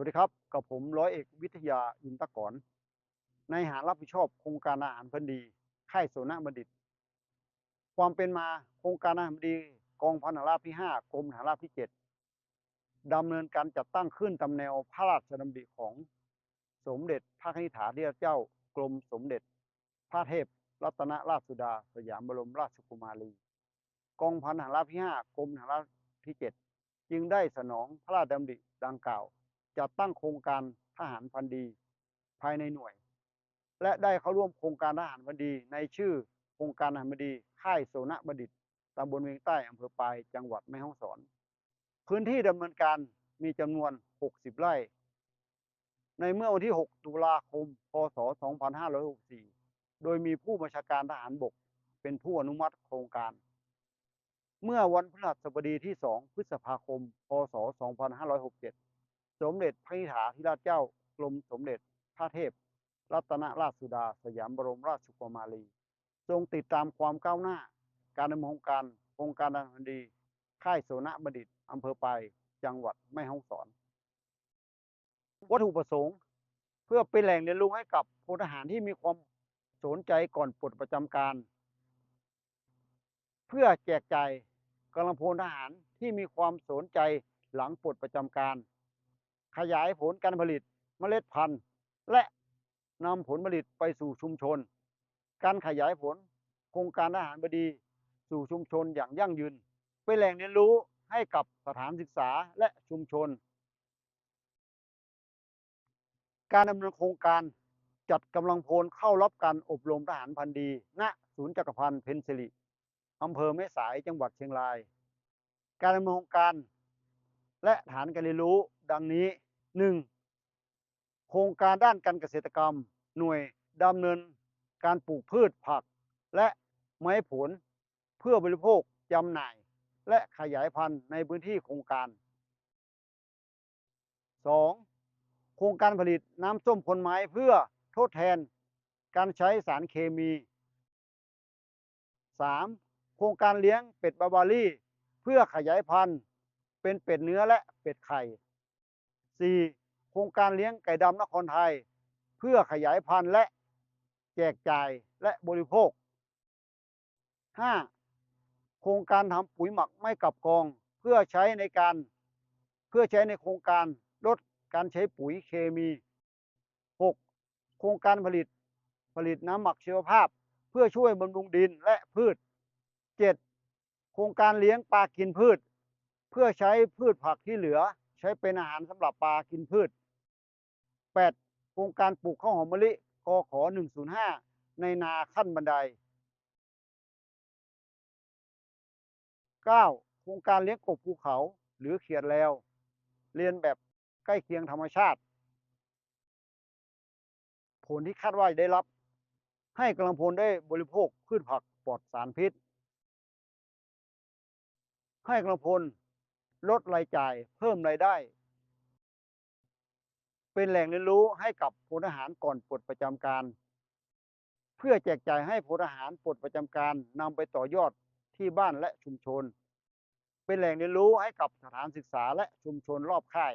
วัสดีครับกับผมร้อยเอกวิทยาอินตะกรในหารรับผิดชอบโครงการอาหารพันดีค่ายโสนบัณฑิต ความเป็นมาโครงการอาหารพันดีกองพันหาราบที่ 5 กรมหารราบที่ 7ดำเนินการจัดตั้งขึ้นตามแนวพระราชดำริของสมเด็จพระนิธิถาธิราชเจ้ากรมสมเด็จ พระเทพรัตนราชสุดา สยามบรมราชกุมารี กองพันหาราบที่ 5 กรมหารราบที่ 7 จึงได้สนองพระราชดำริดังกล่าว จัดตั้งโครงการทหารพันธีภายในหน่วย และได้เข้าร่วมโครงการทหารพันธีในชื่อโครงการทหารพันธีค่ายโสนบดิตตำบลเวียงใต้อำเภอปายจังหวัดแม่ฮ่องสอน พื้นที่ดำเนินการมีจำนวน 60 ไร่ ในเมื่อวันที่ 6 ตุลาคม พศ 2564 โดยมีผู้บัญชาการทหารบก เป็นผู้อนุมัติโครงการ เมื่อวันพฤหัสบดีที่ 2 พฤษภาคม พศ 2567 สมเด็จพระนิธิถาธิราชเจ้ากรมสมเด็จพระเทพ รัตนราชสุดา สยามบรมราชกุมารี ทรงติดตามความก้าวหน้า การดำเนินโครงการโครงการทหารดี ค่ายโสนบัณฑิตอำเภอปายจังหวัดแม่ฮ่องสอน วัตถุประสงค์ เพื่อเป็นแหล่งเรียนรู้ให้กับพลทหารที่มีความสนใจก่อนปลดประจำการ เพื่อแจกจ่ายกำลังพลทหารที่มีความสนใจหลังปลดประจำการ ขยายผลการผลิตเมล็ดพันธุ์ และนำผลผลิตไปสู่ชุมชน การขยายผลโครงการทหารบดีสู่ชุมชนอย่างยั่งยืน เป็นแหล่งเรียนรู้ให้กับสถานศึกษาและชุมชน การดำเนินโครงการจัดกำลังพลเข้ารับการอบรมทหารพันธุ์ดีณศูนย์จักรพันธ์เพนซิลิอำเภอแม่สายจังหวัดเชียงราย การดำเนินโครงการ และฐานการเรียนรู้ดังนี้ 1. โครงการด้านการเกษตรกรรม หน่วยดำเนินการปลูกพืชผัก และไม้ผล เพื่อบริโภคจำหน่าย และขยายพันธุ์ในพื้นที่โครงการ 2. โครงการผลิตน้ำส้มผลไม้เพื่อทดแทน การใช้สารเคมี 3. โครงการเลี้ยงเป็ดบาบารี่ เพื่อขยายพันธุ์ เป็นเป็ดเนื้อและเป็ดไข่ 4. โครงการเลี้ยงไก่ดำนครไทย เพื่อขยายพันธุ์และแจกจ่ายและบริโภค 5. โครงการทำปุ๋ยหมักไม่กลับกอง เพื่อใช้ในการ เพื่อใช้ในโครงการลดการใช้ปุ๋ยเคมี 6. โครงการผลิตผลิตน้ำหมักชีวภาพ เพื่อช่วยบำรุงดินและพืช 7. โครงการเลี้ยงปลากินพืช เพื่อใช้พืชผักที่เหลือใช้เป็นอาหารสำหรับปลากินพืช 8. โครงการปลูกข้าวหอมมะลิกขอ105 ในนาขั้นบันได 9. โครงการเลี้ยงกบภูเขาหรือเขียดแล้ว เรียนแบบใกล้เคียงธรรมชาติ ผลที่คาดว่าได้รับ ให้กำลังพลได้บริโภคพืชผักปลอดสารพิษ ให้กำลังพล ลดรายจ่ายเพิ่มรายได้ เป็นแหล่งเรียนรู้ให้กับพลทหารก่อนปลดประจำการ เพื่อแจกจ่ายให้พลทหารปลดประจำการนำไปต่อยอดที่บ้านและชุมชน เป็นแหล่งเรียนรู้ให้กับสถานศึกษาและชุมชนรอบค่าย